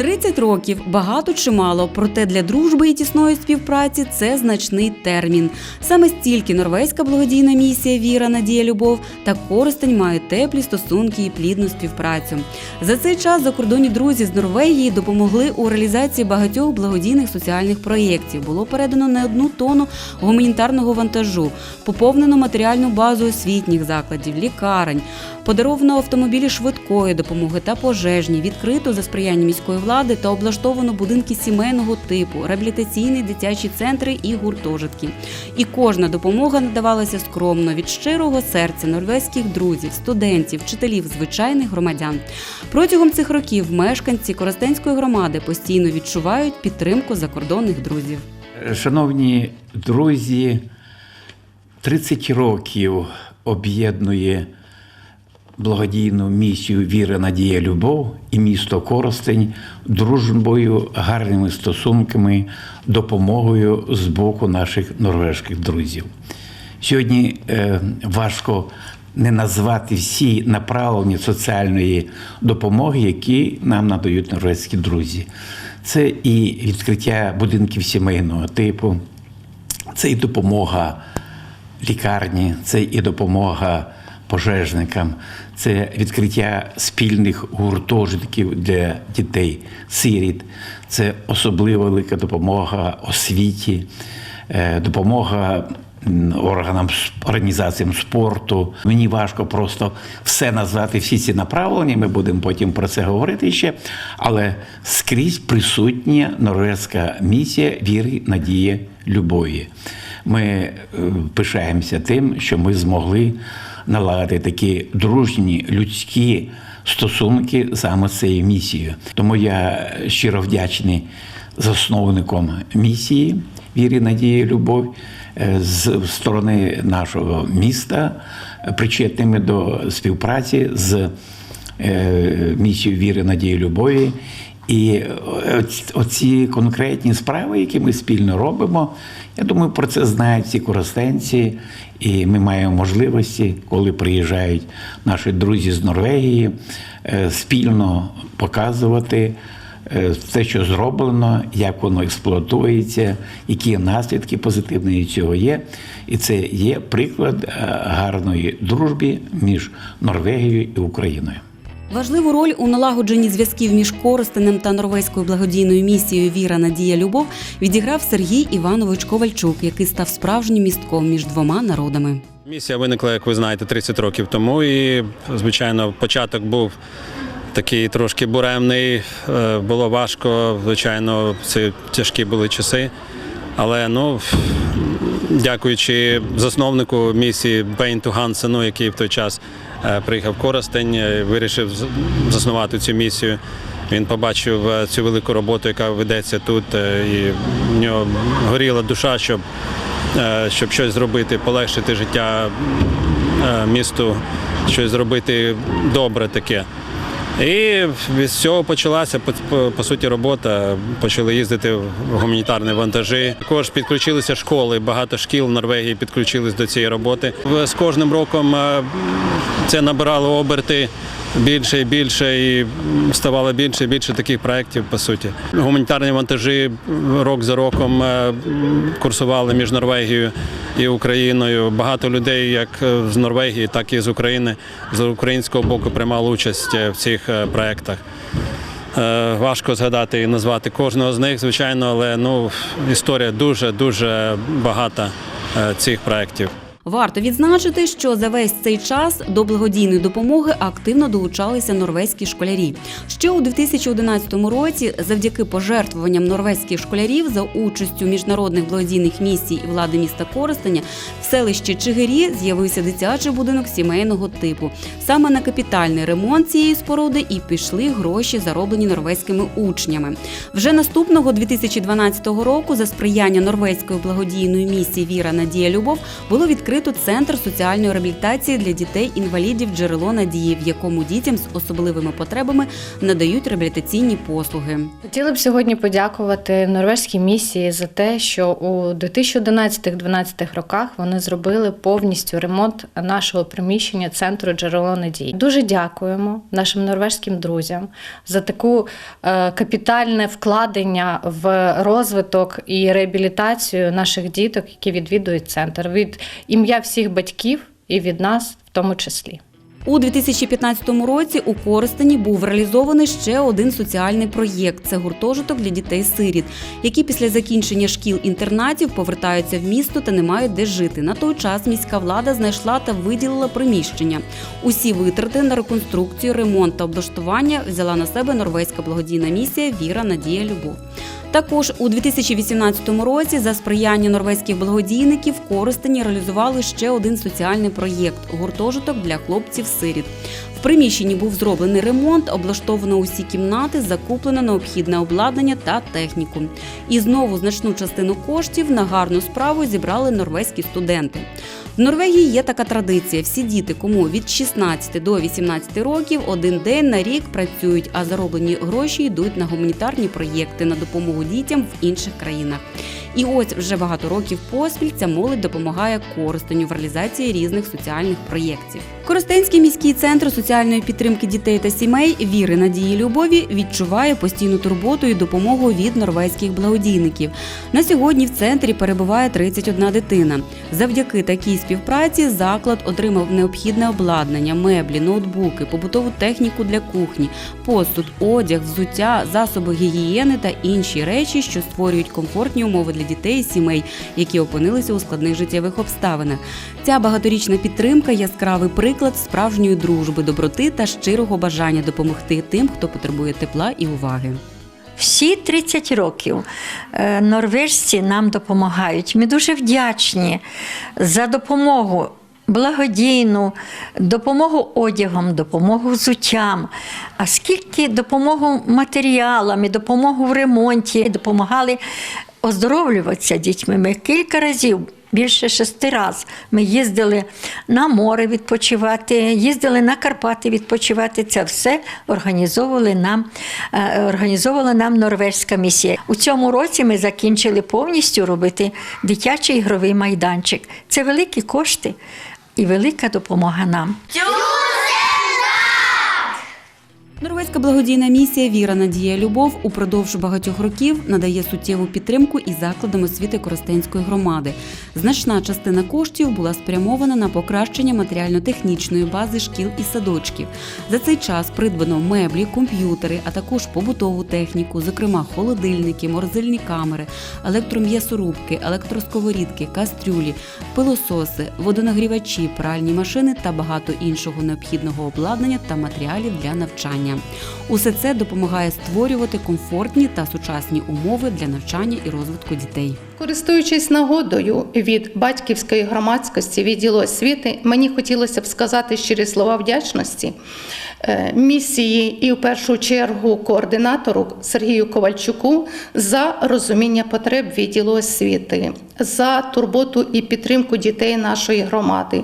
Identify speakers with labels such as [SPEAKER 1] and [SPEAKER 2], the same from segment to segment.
[SPEAKER 1] 30 років багато чи мало, проте для дружби і тісної співпраці це значний термін. Саме стільки норвезька благодійна місія Віра, Надія, Любов та Коростень мають теплі стосунки і плідну співпрацю. За цей час закордонні друзі з Норвегії допомогли у реалізації багатьох благодійних соціальних проєктів. Було передано не одну тонну гуманітарного вантажу, поповнено матеріальну базу освітніх закладів, лікарень, подаровано автомобілі швидкої допомоги та пожежні, відкрито за сприяння міської влади та облаштовано будинки сімейного типу, реабілітаційні дитячі центри і гуртожитки. І кожна допомога надавалася скромно від щирого серця норвезьких друзів, студентів, вчителів, звичайних громадян. Протягом цих років мешканці Коростенської громади постійно відчувають підтримку закордонних друзів.
[SPEAKER 2] Шановні друзі, 30 років об'єднує благодійну місію Віра, Надія, Любов і місто Коростень дружбою, гарними стосунками, допомогою з боку наших норвежських друзів. Сьогодні е, важко не назвати всі направлення соціальної допомоги, які нам надають норвезькі друзі. Це і відкриття будинків сімейного типу, це і допомога лікарні, це і допомога пожежникам, це відкриття спільних гуртожитків для дітей, сиріт, це особливо велика допомога освіті, е, допомога органам організаціям спорту. Мені важко просто все назвати, всі ці направлення. Ми будемо потім про це говорити ще. Але скрізь присутня норвезька місія віри, надії, любові. Ми е, пишаємося тим, що ми змогли наладити такі дружні людські стосунки саме з цією місією. Тому я щиро вдячний засновником місії віри, надії, любов е, з сторони нашого міста, причетними до співпраці з е, місією віри, надії, любові. І оці конкретні справи, які ми спільно робимо, я думаю, про це знають всі коростенці, і ми маємо можливості, коли приїжджають наші друзі з Норвегії, е, спільно показувати е, те, що зроблено, як воно експлуатується, які наслідки позитивні цього є. І це є приклад е, гарної дружби між Норвегією і Україною.
[SPEAKER 1] Важливу роль у налагодженні зв'язків між Коростенем та норвезькою благодійною місією Віра, Надія, Любов відіграв Сергій Іванович Ковальчук, який став справжнім містком між двома народами.
[SPEAKER 3] Місія виникла, як ви знаєте, 30 років тому. І, звичайно, початок був такий трошки буремний. е, Було важко, звичайно, це тяжкі були часи. Але ну, дякуючи засновнику місії Бейнту Гансену, який в той час приїхав в Коростень, е, вирішив заснувати цю місію. Він побачив е, цю велику роботу, яка ведеться тут, е, і в нього горіла душа, щоб е, щоб щось зробити, полегшити життя е, місту, щось зробити добре таке. І від цього почалася по, по, по суті робота. Почали їздити в гуманітарні вантажі. Також підключилися школи. Багато шкіл в Норвегії підключились до цієї роботи. З кожним роком е, це набирало оберти більше і більше, і ставало більше і більше таких проєктів, по суті. Гуманітарні вантажі рок за роком е, курсували між Норвегією і Україною. Багато людей, як е, з Норвегії, так і з України, з українського боку приймали участь е, в цих проєктах. Важко згадати і назвати кожного з них, звичайно, але ну історія дуже дуже багата цих проєктів.
[SPEAKER 1] Варто відзначити, що за весь цей час до благодійної допомоги активно долучалися норвезькі школярі. Ще у 2011 році, завдяки пожертвуванням норвезьких школярів за участю міжнародних благодійних місій і влади міста Коростеня, в селищі Чигирі з'явився дитячий будинок сімейного типу. Саме на капітальний ремонт цієї споруди і пішли гроші, зароблені норвезькими учнями. Вже наступного 2012 року, за сприяння норвезької благодійної місії Віра Надія Любов було відкрито відкрито центр соціальної реабілітації для дітей-інвалідів джерело надії, в якому дітям з особливими потребами надають реабілітаційні послуги.
[SPEAKER 4] Хотіли б сьогодні подякувати норвезькій місії за те, що у 2011-2012 роках вони зробили повністю ремонт нашого приміщення центру джерело надії. Дуже дякуємо нашим норвезьким друзям за таку е, капітальне вкладення в розвиток і реабілітацію наших діток, які відвідують центр від ім'я всіх батьків і від нас в тому числі.
[SPEAKER 1] У 2015 році у Коростені був реалізований ще один соціальний проєкт. Це гуртожиток для дітей-сиріт, які після закінчення шкіл-інтернатів повертаються в місто та не мають де жити. На той час міська влада знайшла та виділила приміщення. Усі витрати на реконструкцію, ремонт та облаштування взяла на себе норвезька благодійна місія Віра, Надія, Любов. Також у 2018 році за сприяння норвезьких благодійників в реалізували ще один соціальний проєкт гуртожиток для хлопців-сиріт. В приміщенні був зроблений ремонт, облаштовано усі кімнати, закуплено необхідне обладнання та техніку. І знову значну частину коштів на гарну справу зібрали норвезькі студенти. В Норвегії є така традиція: всі діти, кому від 16 до 18 років, один день на рік працюють, а зароблені гроші йдуть на гуманітарні проєкти на допомогу дітям в інших країнах. І ось вже багато років поспіль ця молодь допомагає Коростеню в реалізації різних соціальних проєктів. Коростенський міський центр соціальної підтримки дітей та сімей віри, надії, любові відчуває постійну турботу і допомогу від норвезьких благодійників. На сьогодні в центрі перебуває 31 дитина. Завдяки такій співпраці заклад отримав необхідне обладнання, меблі, ноутбуки, побутову техніку для кухні, посуд, одяг, взуття, засоби гігієни та інші речі, що створюють комфортні умови для дітей і сімей, які опинилися у складних життєвих обставинах. Ця багаторічна підтримка яскравий приклад справжньої дружби, доброти та щирого бажання допомогти тим, хто потребує тепла і уваги.
[SPEAKER 5] Всі 30 років е, норвежці нам допомагають. Ми дуже вдячні за допомогу. Благодійну допомогу одягом, допомогу взуттям, а скільки допомогу матеріалами, допомогу в ремонті, допомагали оздоровлюватися дітьми. Ми кілька разів, більше шести разів, ми їздили на море відпочивати, їздили на Карпати відпочивати. Це все організовували нам, е, організовувала нам норвезька місія. У цьому році ми закінчили повністю робити дитячий ігровий майданчик. Це великі кошти і велика допомога нам.
[SPEAKER 1] Норвезька благодійна місія Віра, Надія, Любов упродовж багатьох років надає суттєву підтримку і закладам освіти Коростенської громади. Значна частина коштів була спрямована на покращення матеріально-технічної бази шкіл і садочків. За цей час придбано меблі, комп'ютери, а також побутову техніку, зокрема холодильники, морозильні камери, електром'ясорубки, електросковорідки, кастрюлі, пилососи, водонагрівачі, пральні машини та багато іншого необхідного обладнання та матеріалів для навчання. Усе це допомагає створювати комфортні та сучасні умови для навчання і розвитку дітей.
[SPEAKER 6] Користуючись нагодою від батьківської громадськості відділу освіти, мені хотілося б сказати щирі слова вдячності е, місії і в першу чергу координатору Сергію Ковальчуку за розуміння потреб відділу освіти, за турботу і підтримку дітей нашої громади,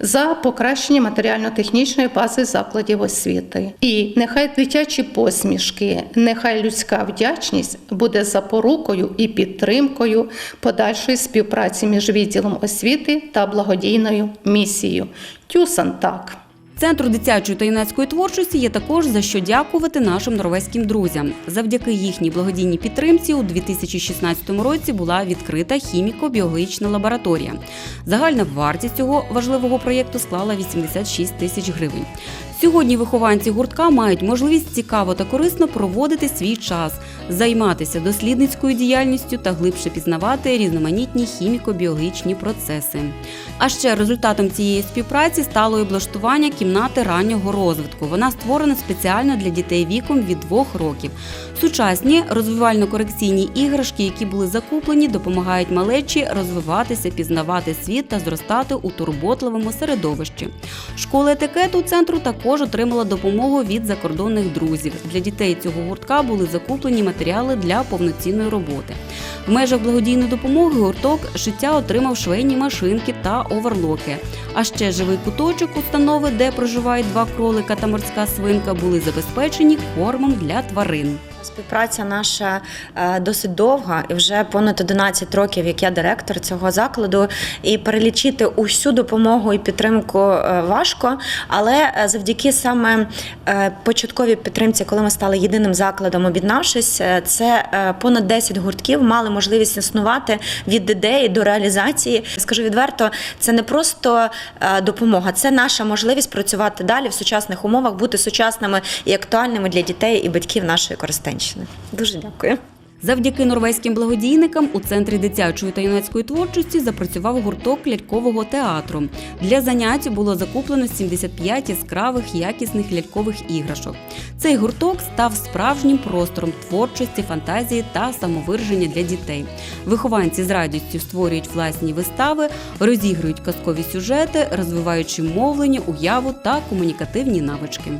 [SPEAKER 6] за покращення матеріально-технічної бази закладів освіти. І нехай дитячі посмішки, нехай людська вдячність буде запорукою і підтримкою подальшої співпраці між відділом освіти та благодійною місією. Тюсан так.
[SPEAKER 1] Центру дитячої та юнацької творчості є також за що дякувати нашим норвезьким друзям. Завдяки їхній благодійній підтримці у 2016 році була відкрита хіміко-біологічна лабораторія. Загальна вартість цього важливого проєкту склала 86 тисяч гривень. Сьогодні вихованці гуртка мають можливість цікаво та корисно проводити свій час, займатися дослідницькою діяльністю та глибше пізнавати різноманітні хіміко-біологічні процеси. А ще результатом цієї співпраці стало і облаштування кімнати раннього розвитку. Вона створена спеціально для дітей віком від двох років. Сучасні розвивально-корекційні іграшки, які були закуплені, допомагають малечі розвиватися, пізнавати світ та зростати у турботливому середовищі. Школа етикету центру також також отримала допомогу від закордонних друзів. Для дітей цього гуртка були закуплені матеріали для повноцінної роботи. В межах благодійної допомоги гурток шиття отримав швейні машинки та оверлоки. А ще живий куточок установи, де проживають два кролика та морська свинка, були забезпечені кормом для тварин.
[SPEAKER 7] Співпраця наша е, досить довга, і вже понад 11 років, як я директор цього закладу, і перелічити усю допомогу і підтримку е, важко. Але е, завдяки саме початковій підтримці, коли ми стали єдиним закладом, об'єднавшись, це понад 10 гуртків мали можливість існувати від ідеї до реалізації. Скажу відверто, це не просто допомога, це наша можливість працювати далі в сучасних умовах, бути сучасними і актуальними для дітей і батьків нашої Коростенщини. Дуже дякую.
[SPEAKER 1] Завдяки норвезьким благодійникам у центрі дитячої та юнацької творчості запрацював гурток лялькового театру. Для занять було закуплено 75 яскравих якісних лялькових іграшок. Цей гурток став справжнім простором творчості, фантазії та самовираження для дітей. Вихованці з радістю створюють власні вистави, розігрують казкові сюжети, розвиваючи мовлення, уяву та комунікативні навички.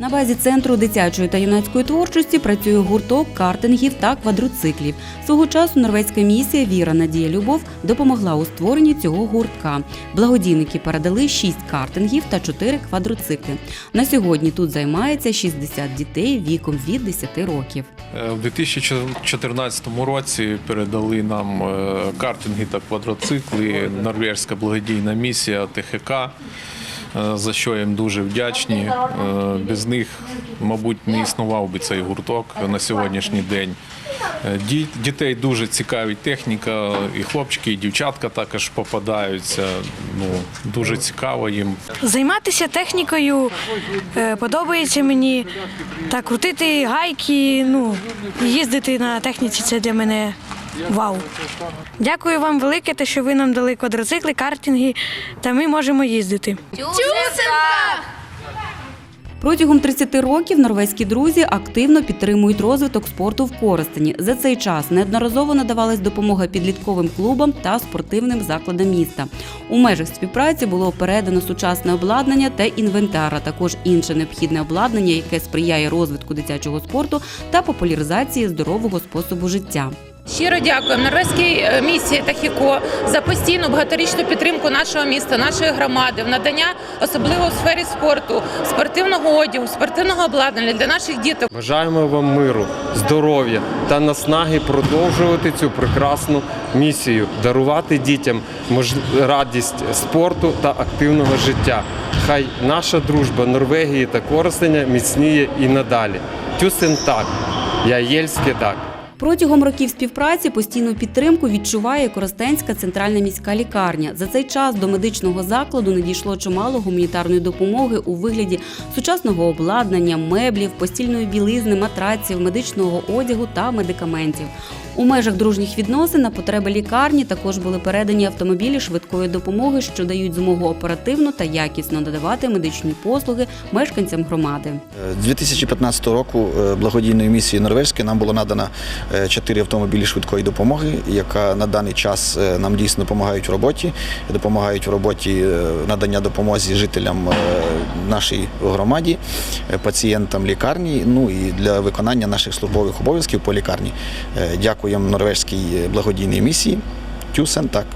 [SPEAKER 1] На базі центру дитячої та юнацької творчості працює гурток картингів та квадроциклів. Свого часу норвезька місія Віра Надія Любов допомогла у створенні цього гуртка. Благодійники передали 6 картингів та 4 квадроцикли. На сьогодні тут займається 60 дітей віком від 10 років.
[SPEAKER 8] Е, В 2014 році передали нам е, картинги та квадроцикли Норвежська благодійна місія ТХК, за що їм дуже вдячні. Е, Без них, мабуть, не існував би цей гурток на сьогоднішній день. Е, ді- Дітей дуже цікавить техніка, і хлопчики, і дівчатка також попадаються. Ну, дуже цікаво їм.
[SPEAKER 9] Займатися технікою е, подобається мені. Та крутити гайки, ну, їздити на техніці це для мене вау. Дякую вам велике, те, що ви нам дали квадроцикли, картинги, та ми можемо їздити.
[SPEAKER 1] Протягом 30 років норвезькі друзі активно підтримують розвиток спорту в Коростені. За цей час неодноразово надавалась допомога підлітковим клубам та спортивним закладам міста. У межах співпраці було передано сучасне обладнання та інвентар, а також інше необхідне обладнання, яке сприяє розвитку дитячого спорту та популяризації здорового способу життя.
[SPEAKER 10] Щиро дякуємо Норвезькій е, місії та ХІКО за постійну багаторічну підтримку нашого міста, нашої громади, в надання, особливо в сфері спорту, спортивного одягу, спортивного обладнання для наших діток.
[SPEAKER 11] Бажаємо вам миру, здоров'я та наснаги продовжувати цю прекрасну місію, дарувати дітям радість спорту та активного життя. Хай наша дружба Норвегії та Коростеня міцніє і надалі. Тюсен так, я єльське так.
[SPEAKER 1] Протягом років співпраці постійну підтримку відчуває Коростенська центральна міська лікарня. За цей час до медичного закладу надійшло чимало гуманітарної допомоги у вигляді сучасного обладнання, меблів, постільної білизни, матраців, медичного одягу та медикаментів. У межах дружніх відносин на потреби лікарні також були передані автомобілі швидкої допомоги, що дають змогу оперативно та якісно надавати медичні послуги мешканцям громади.
[SPEAKER 12] З 2015 року е, благодійною місією Норвезької нам було надано е, чотири автомобілі швидкої допомоги, яка на даний час е, нам дійсно допомагають в роботі, допомагають в роботі е, надання допомоги жителям е, нашій громаді, е, пацієнтам лікарні, ну і для виконання наших службових обов'язків по лікарні. Е, Дякуємо норвежській благодійній місії. Тюсен так.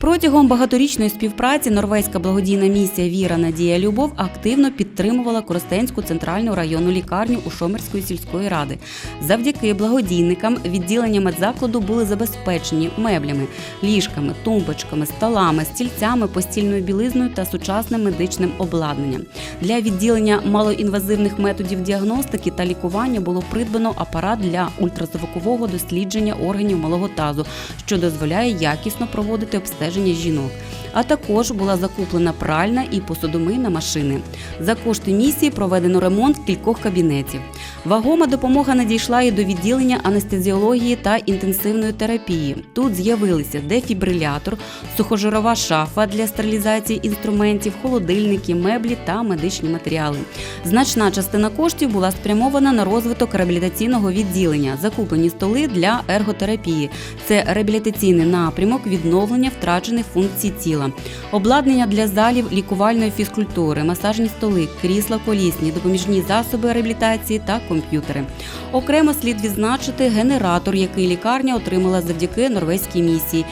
[SPEAKER 1] Протягом багаторічної співпраці норвезька благодійна місія Віра Надія Любов активно підтримувала Коростенську центральну районну лікарню у Шомерської сільської ради. Завдяки благодійникам відділення медзакладу були забезпечені меблями, ліжками, тумбочками, столами, стільцями, постільною білизною та сучасним медичним обладнанням. Для відділення малоінвазивних методів діагностики та лікування було придбано апарат для ультразвукового дослідження органів малого тазу, що дозволяє якісно проводити обстеження жінок. А також була закуплена пральна і посудомийна машини. За кошти місії проведено ремонт кількох кабінетів. Вагома допомога надійшла і до відділення анестезіології та інтенсивної терапії. Тут з'явилися дефібрилятор, сухожирова шафа для стерилізації інструментів, холодильники, меблі та медичні матеріали. Значна частина коштів була спрямована на розвиток реабілітаційного відділення, закуплені столи для ерготерапії. Це реабілітаційний напрямок відновлення втрачених функцій тіла. Тіла, обладнання для залів лікувальної фізкультури, масажні столи, крісла колісні, допоміжні засоби реабілітації та комп'ютери. Окремо слід відзначити генератор, який лікарня отримала завдяки норвезькій місії.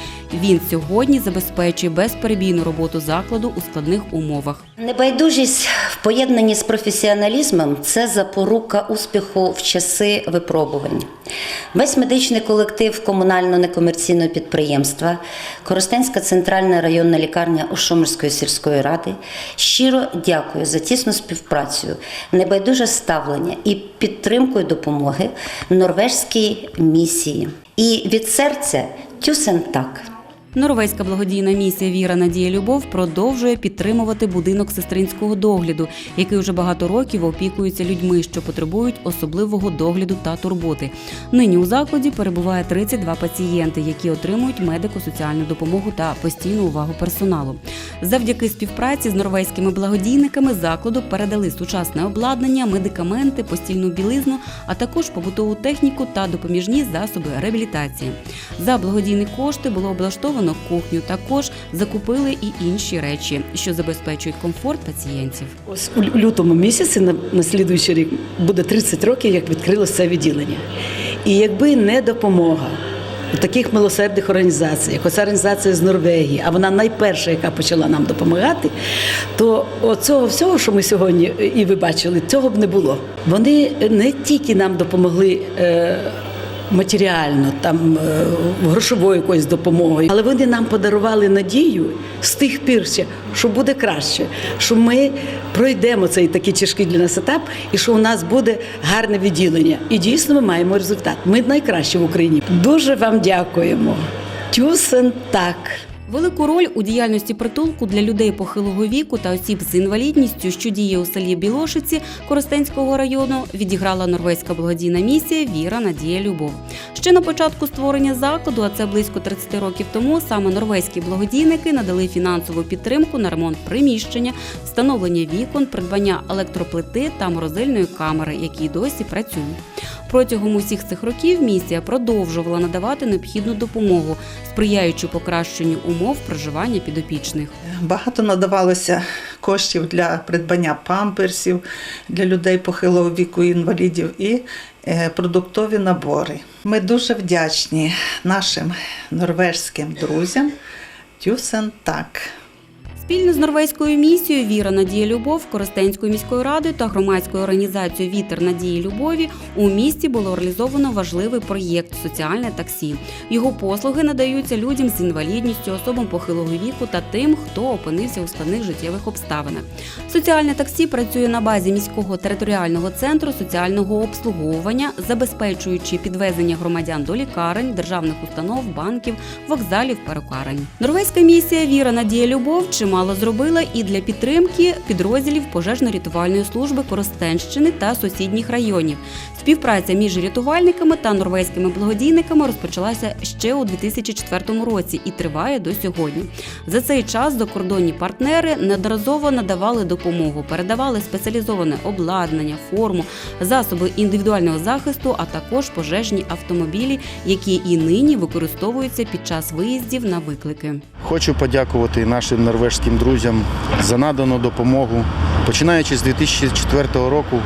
[SPEAKER 1] Він сьогодні забезпечує безперебійну роботу закладу у складних умовах.
[SPEAKER 13] Небайдужість в поєднанні з професіоналізмом це запорука успіху в часи випробувань. Весь медичний колектив комунально-некомерційного підприємства, Коростенська центральна районна лікарня Ошомирської сільської ради щиро дякую за тісну співпрацю, небайдуже ставлення і підтримкою допомоги норвежській місії. І від серця тюсен так.
[SPEAKER 1] Норвезька благодійна місія Віра Надія Любов продовжує підтримувати будинок сестринського догляду, який вже багато років опікується людьми, що потребують особливого догляду та турботи. Нині у закладі перебуває 32 пацієнти, які отримують медико-соціальну допомогу та постійну увагу персоналу. Завдяки співпраці з норвезькими благодійниками закладу передали сучасне обладнання, медикаменти, постільну білизну, а також побутову техніку та допоміжні засоби реабілітації. За благодійні кошти було облаштовано кухню. Також закупили і інші речі, що забезпечують комфорт пацієнтів.
[SPEAKER 14] Ось у лютому місяці на, на слідуючий рік буде 30 років, як відкрилося це відділення. І якби не допомога таких милосердних організацій, як оця організація з Норвегії, а вона найперша, яка почала нам допомагати, то оцього всього, що ми сьогодні е, і ви бачили, цього б не було. Вони не тільки нам допомогли. Е, Матеріально, там е, грошовою якоюсь допомогою, але вони нам подарували надію з тих пір ще, що буде краще, що ми пройдемо цей такий тяжкий для нас етап, і що у нас буде гарне відділення. І дійсно ми маємо результат. Ми найкращі в Україні. Дуже вам дякуємо. Тюсен так.
[SPEAKER 1] Велику роль у діяльності притулку для людей похилого віку та осіб з інвалідністю, що діє у селі Білошиці Коростенського району, відіграла норвезька благодійна місія Віра Надія Любов. Ще на початку створення закладу, а це близько 30 років тому, саме норвезькі благодійники надали фінансову підтримку на ремонт приміщення, встановлення вікон, придбання електроплити та морозильної камери, які досі працюють. Протягом усіх цих років місія продовжувала надавати необхідну допомогу, сприяючи покращенню умов проживання підопічних.
[SPEAKER 15] Багато надавалося коштів для придбання памперсів для людей похилого віку інвалідів і е, продуктові набори. Ми дуже вдячні нашим норвежським друзям. Тюсен так.
[SPEAKER 1] Спільно з норвезькою місією Віра Надія Любов, Коростенською міською радою та громадською організацією Вітер Надії Любові у місті було реалізовано важливий проєкт Соціальне таксі. Його послуги надаються людям з інвалідністю, особам похилого віку та тим, хто опинився у складних життєвих обставинах. Соціальне таксі працює на базі міського територіального центру соціального обслуговування, забезпечуючи підвезення громадян до лікарень, державних установ, банків, вокзалів, перукарень. Норвезька місія Віра Надія Любов чимало зробила і для підтримки підрозділів пожежно-рятувальної служби Коростенщини та сусідніх районів. Співпраця між рятувальниками та норвезькими благодійниками розпочалася ще у 2004 році і триває до сьогодні. За цей час закордонні партнери неодноразово надавали допомогу, передавали спеціалізоване обладнання, форму, засоби індивідуального захисту, а також пожежні автомобілі, які і нині використовуються під час виїздів на виклики.
[SPEAKER 16] Хочу подякувати нашим норвежським друзям за надану допомогу. Починаючи з 2004 року,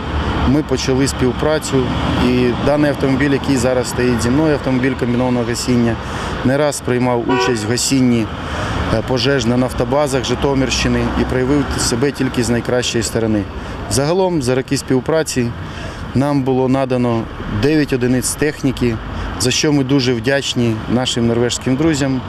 [SPEAKER 16] ми почали співпрацю, і даний автомобіль, який зараз стоїть зі мною, автомобіль комбінованого гасіння, не раз приймав участь в гасінні е, пожеж на нафтобазах Житомирщини і проявив себе тільки з найкращої сторони. Загалом, за роки співпраці, нам було надано 9 одиниць техніки, за що ми дуже вдячні нашим норвежським друзям.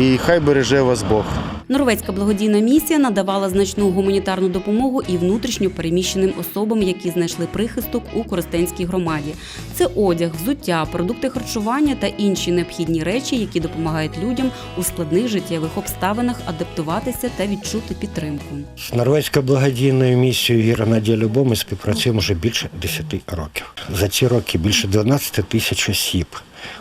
[SPEAKER 16] І хай береже вас Бог.
[SPEAKER 1] Норвезька благодійна місія надавала значну гуманітарну допомогу і внутрішньо переміщеним особам, які знайшли прихисток у Коростенській громаді. Це одяг, взуття, продукти харчування та інші необхідні речі, які допомагають людям у складних життєвих обставинах адаптуватися та відчути підтримку.
[SPEAKER 17] З норвезькою благодійною місією Віра Надія Любов ми співпрацюємо вже більше 10 років. За ці роки більше 12 тисяч осіб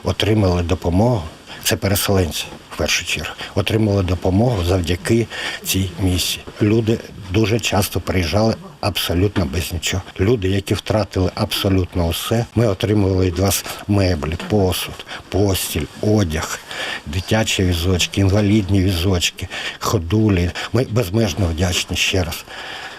[SPEAKER 17] отримали допомогу. Це переселенці першу чергу отримали допомогу завдяки цій місії. Люди дуже часто приїжджали абсолютно без нічого. Люди, які втратили абсолютно усе, ми отримували від вас меблі, посуд, постіль, одяг, дитячі візочки, інвалідні візочки, ходулі. Ми безмежно вдячні ще раз.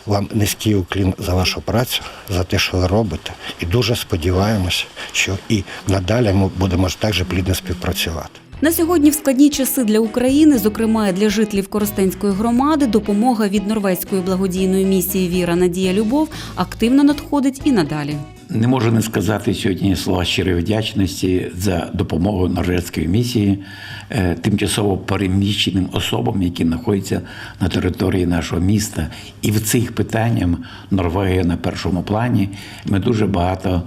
[SPEAKER 17] Вам низький уклін за вашу працю, за те, що ви робите, і дуже сподіваємося, що і надалі ми будемо ж так же плідно співпрацювати.
[SPEAKER 1] На сьогодні в складні часи для України, зокрема для жителів Коростенської громади, допомога від норвезької благодійної місії Віра Надія Любов активно надходить і надалі.
[SPEAKER 2] Не можу не сказати сьогодні слова щирої вдячності за допомогу норвезької місії е, тимчасово переміщеним особам, які знаходяться на території нашого міста. І в цих питаннях Норвегія на першому плані. Ми дуже багато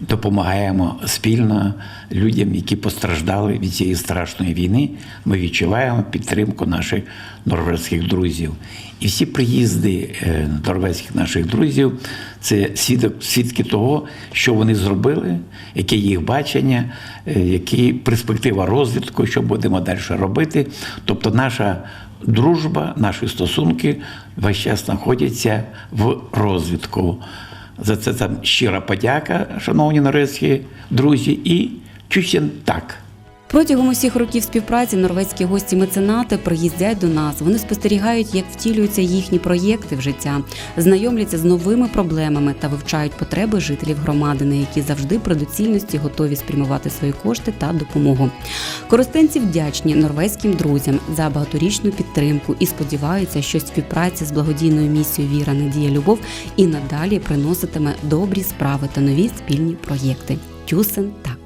[SPEAKER 2] допомагаємо спільно людям, які постраждали від цієї страшної війни. Ми відчуваємо підтримку наших норвезьких друзів. І всі приїзди е, норвезьких наших друзів це свідок, свідки того, що вони зробили, яке їх бачення, е, які перспектива розвитку, що будемо далі робити. Тобто наша дружба, наші стосунки весь час знаходяться в розвитку. За це там щира подяка, шановні нарецькі друзі, і чусін так.
[SPEAKER 1] Протягом усіх років співпраці норвезькі гості меценати приїздять до нас. Вони спостерігають, як втілюються їхні проєкти в життя, знайомляться з новими проблемами та вивчають потреби жителів громади, на які завжди при доцільності готові спрямувати свої кошти та допомогу. Коростенці вдячні норвезьким друзям за багаторічну підтримку і сподіваються, що співпраця з благодійною місією Віра Надія Любов і надалі приноситиме добрі справи та нові спільні проєкти. Тюсен та.